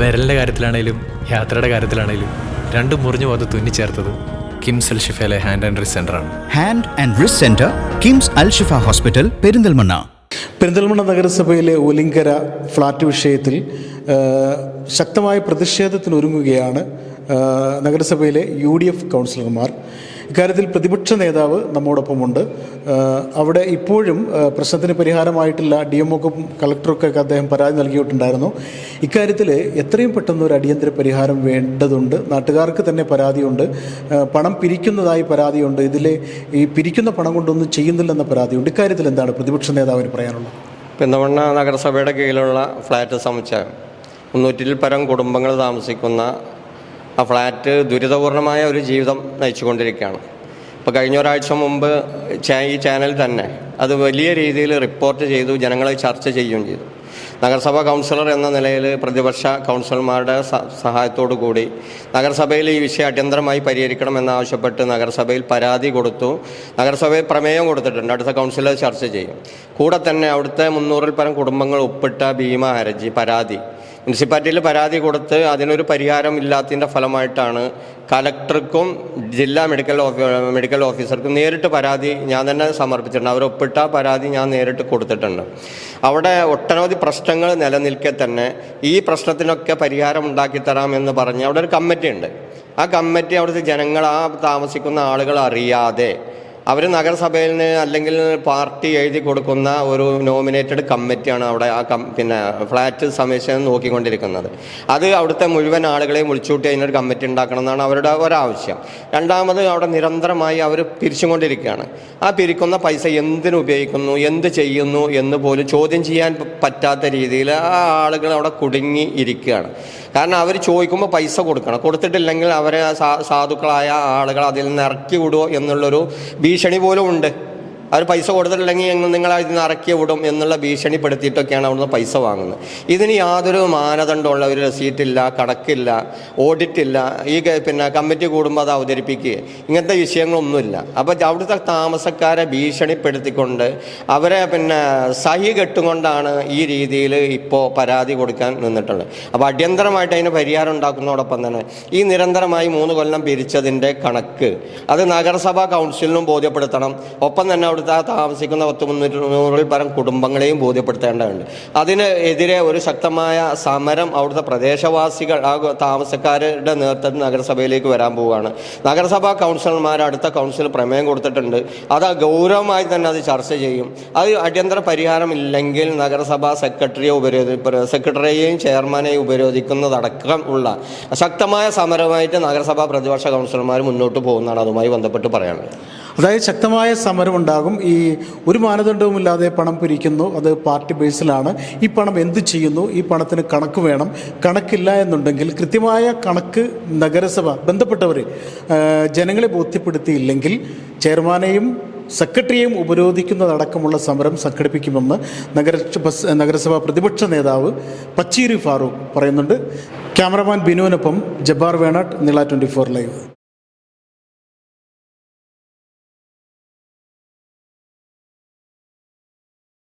വിരലിന്റെ കാര്യത്തിലാണേലും യാത്രയുടെ കാര്യത്തിലാണേലും രണ്ടും മുറിഞ്ഞു പോകാതെ തുന്നിച്ചേർത്തത് കിംസ് അൽ ഷിഫയിലെ ഹാൻഡ് ആൻഡ് റിസ് ആണ്. Hand and wrist centre KIMS Al Shifa hospital Perinthalmanna. Perinthalmanna നഗരസഭയിലെ ഒലിങ്കര ഫ്ലാറ്റ് വിഷയത്തിൽ ശക്തമായ പ്രതിഷേധത്തിനൊരുങ്ങുകയാണ് നഗരസഭയിലെ യു ഡി എഫ് കൗൺസിലർമാർ. ഇക്കാര്യത്തിൽ പ്രതിപക്ഷ നേതാവ് നമ്മോടൊപ്പമുണ്ട്. അവിടെ ഇപ്പോഴും പ്രശ്നത്തിന് പരിഹാരമായിട്ടില്ല. ഡി എംഒക്കും കളക്ടർക്കൊക്കെ അദ്ദേഹം പരാതി നൽകിയിട്ടുണ്ടായിരുന്നു. ഇക്കാര്യത്തിൽ എത്രയും പെട്ടെന്ന് ഒരു അടിയന്തര പരിഹാരം വേണ്ടതുണ്ട്. നാട്ടുകാർക്ക് തന്നെ പരാതിയുണ്ട്. പണം പിരിക്കുന്നതായി പരാതിയുണ്ട്. ഇതിലെ ഈ പിരിക്കുന്ന പണം കൊണ്ടൊന്നും ചെയ്യുന്നില്ലെന്ന പരാതിയുണ്ട്. ഇക്കാര്യത്തിൽ എന്താണ് പ്രതിപക്ഷ നേതാവിന് പറയാനുള്ളത്? പെന്തമണ്ണ നഗരസഭയുടെ കീഴിലുള്ള ഫ്ലാറ്റ് സമുച്ചയം. മുന്നൂറ്റിൽ പരം കുടുംബങ്ങൾ താമസിക്കുന്ന ആ ഫ്ലാറ്റ് ദുരിതപൂർണമായ ഒരു ജീവിതം നയിച്ചുകൊണ്ടിരിക്കുകയാണ്. ഇപ്പോൾ കഴിഞ്ഞ ഒരാഴ്ച മുമ്പ് ഈ ചാനൽ തന്നെ അത് വലിയ രീതിയിൽ റിപ്പോർട്ട് ചെയ്തു ജനങ്ങളെ ചർച്ച ചെയ്യുകയും ചെയ്തു. നഗരസഭാ കൗൺസിലർ എന്ന നിലയിൽ പ്രതിപക്ഷ കൗൺസിലർമാരുടെ സഹായത്തോടു കൂടി നഗരസഭയിൽ ഈ വിഷയം അടിയന്തരമായി പരിഹരിക്കണമെന്നാവശ്യപ്പെട്ട് നഗരസഭയിൽ പരാതി കൊടുത്തു. നഗരസഭയിൽ പ്രമേയം കൊടുത്തിട്ടുണ്ട്. അടുത്ത കൗൺസിലർ ചർച്ച ചെയ്യും. കൂടെ തന്നെ അവിടുത്തെ മുന്നൂറിൽ പരം കുടുംബങ്ങൾ ഒപ്പിട്ട ഭീമ ഹരജി പരാതി. മുനിസിപ്പാലിറ്റിയിൽ പരാതി കൊടുത്ത് അതിനൊരു പരിഹാരം ഇല്ലാത്തതിന്റെ ഫലമായിട്ടാണ് കലക്ടർക്കും ജില്ലാ മെഡിക്കൽ മെഡിക്കൽ ഓഫീസർക്കും നേരിട്ട് പരാതി ഞാൻ തന്നെ സമർപ്പിച്ചിട്ടുണ്ട്. അവർ ഒപ്പിട്ട പരാതി ഞാൻ നേരിട്ട് കൊടുത്തിട്ടുണ്ട്. അവിടെ ഒട്ടനവധി പ്രശ്നങ്ങൾ നിലനിൽക്കെ തന്നെ ഈ പ്രശ്നത്തിനൊക്കെ പരിഹാരം ഉണ്ടാക്കി എന്ന് പറഞ്ഞ് അവിടെ ഒരു കമ്മിറ്റി ഉണ്ട് ആ കമ്മിറ്റി അവിടുത്തെ ജനങ്ങൾ ആ താമസിക്കുന്ന ആളുകൾ അറിയാതെ അവർ നഗരസഭയിൽ നിന്ന് അല്ലെങ്കിൽ പാർട്ടി എഴുതി കൊടുക്കുന്ന ഒരു നോമിനേറ്റഡ് കമ്മിറ്റിയാണ് അവിടെ ആ കം പിന്നെ ഫ്ലാറ്റ് സമീക്ഷണം നോക്കിക്കൊണ്ടിരിക്കുന്നത്. അത് അവിടുത്തെ മുഴുവൻ ആളുകളെയും വിളിച്ചുകൂട്ടി അതിനൊരു കമ്മിറ്റി ഉണ്ടാക്കണം എന്നാണ് അവരുടെ ഒരാവശ്യം. രണ്ടാമത് അവിടെ നിരന്തരമായി അവർ പിരിച്ചുകൊണ്ടിരിക്കുകയാണ്. ആ പിരിക്കുന്ന പൈസ എന്തിനു ഉപയോഗിക്കുന്നു എന്ത് ചെയ്യുന്നു എന്ന് പോലും ചോദ്യം ചെയ്യാൻ പറ്റാത്ത രീതിയിൽ ആ ആളുകൾ അവിടെ കുടുങ്ങി ഇരിക്കുകയാണ്. കാരണം അവർ ചോദിക്കുമ്പോൾ പൈസ കൊടുക്കണം. കൊടുത്തിട്ടില്ലെങ്കിൽ അവരെ സാധുക്കളായ ആളുകൾ അതിൽ നിന്ന് ഇറക്കി വിടുമോ എന്നുള്ളൊരു ഭീഷണി പോലും ഉണ്ട്. അവർ പൈസ കൊടുത്തിട്ടില്ലെങ്കിൽ നിങ്ങളെ ഇതിൽ ഇറക്കി വിടും എന്നുള്ള ഭീഷണിപ്പെടുത്തിയിട്ടൊക്കെയാണ് അവിടുന്ന് പൈസ വാങ്ങുന്നത്. ഇതിന് യാതൊരു മാനദണ്ഡമുള്ള ഒരു റെസീറ്റില്ല കണക്കില്ല ഓഡിറ്റ് ഇല്ല. ഈ പിന്നെ കമ്മിറ്റി കൂടുമ്പോൾ അത് അവതരിപ്പിക്കുക. ഇങ്ങനത്തെ വിഷയങ്ങളൊന്നുമില്ല. അപ്പോൾ അവിടുത്തെ താമസക്കാരെ ഭീഷണിപ്പെടുത്തിക്കൊണ്ട് അവരെ പിന്നെ സഹി കെട്ടുകൊണ്ടാണ് ഈ രീതിയിൽ ഇപ്പോൾ പരാതി കൊടുക്കാൻ നിന്നിട്ടുള്ളത്. അപ്പോൾ അടിയന്തരമായിട്ട് അതിന് പരിഹാരം ഉണ്ടാക്കുന്നതോടൊപ്പം തന്നെ ഈ നിരന്തരമായി മൂന്ന് കൊല്ലം പിരിച്ചതിന്റെ കണക്ക് അത് നഗരസഭാ കൗൺസിലിനും ബോധ്യപ്പെടുത്തണം. ഒപ്പം തന്നെ ആ താമസിക്കുന്ന പത്ത് മുന്നൂറ്റി പരം കുടുംബങ്ങളെയും ബോധ്യപ്പെടുത്തേണ്ടതുണ്ട്. അതിനെതിരെ ഒരു ശക്തമായ സമരം അവിടുത്തെ പ്രദേശവാസികൾ ആ താമസക്കാരുടെ നേതൃത്വത്തിൽ നഗരസഭയിലേക്ക് വരാൻ പോവുകയാണ്. നഗരസഭാ കൗൺസിലർമാർ അടുത്ത കൗൺസിൽ പ്രമേയം കൊടുത്തിട്ടുണ്ട്. അത് ഗൗരവമായി തന്നെ അത് ചർച്ച ചെയ്യും. അത് അടിയന്തര പരിഹാരം ഇല്ലെങ്കിൽ നഗരസഭാ സെക്രട്ടറിയെ ഉപരോധി സെക്രട്ടറിയെയും ചെയർമാനെയും ഉപരോധിക്കുന്നതടക്കം ഉള്ള ശക്തമായ സമരമായിട്ട് നഗരസഭാ പ്രതിപക്ഷ കൗൺസിലർമാർ മുന്നോട്ട് പോകുന്നതാണ് അതുമായി ബന്ധപ്പെട്ട് പറയാനുള്ളത്. അതായത് ശക്തമായ സമരം ഉണ്ടാകും ഈ ഒരു മാനദണ്ഡവുമില്ലാതെ പണം പിരിക്കുന്നു. അത് പാർട്ടി ബേസിലാണ്. ഈ പണം എന്ത് ചെയ്യുന്നു? ഈ പണത്തിന് കണക്ക് വേണം. കണക്കില്ല എന്നുണ്ടെങ്കിൽ കൃത്യമായ കണക്ക് നഗരസഭ ബന്ധപ്പെട്ടവർ ജനങ്ങളെ ബോധ്യപ്പെടുത്തിയില്ലെങ്കിൽ ചെയർമാനെയും സെക്രട്ടറിയെയും ഉപരോധിക്കുന്നതടക്കമുള്ള സമരം സംഘടിപ്പിക്കുമെന്ന് നഗര നഗരസഭാ പ്രതിപക്ഷ നേതാവ് പച്ചീരി ഫാറൂഖ് പറയുന്നുണ്ട്. Cameraman ബിനുവിനൊപ്പം Jabbar Venat Nila twenty four live.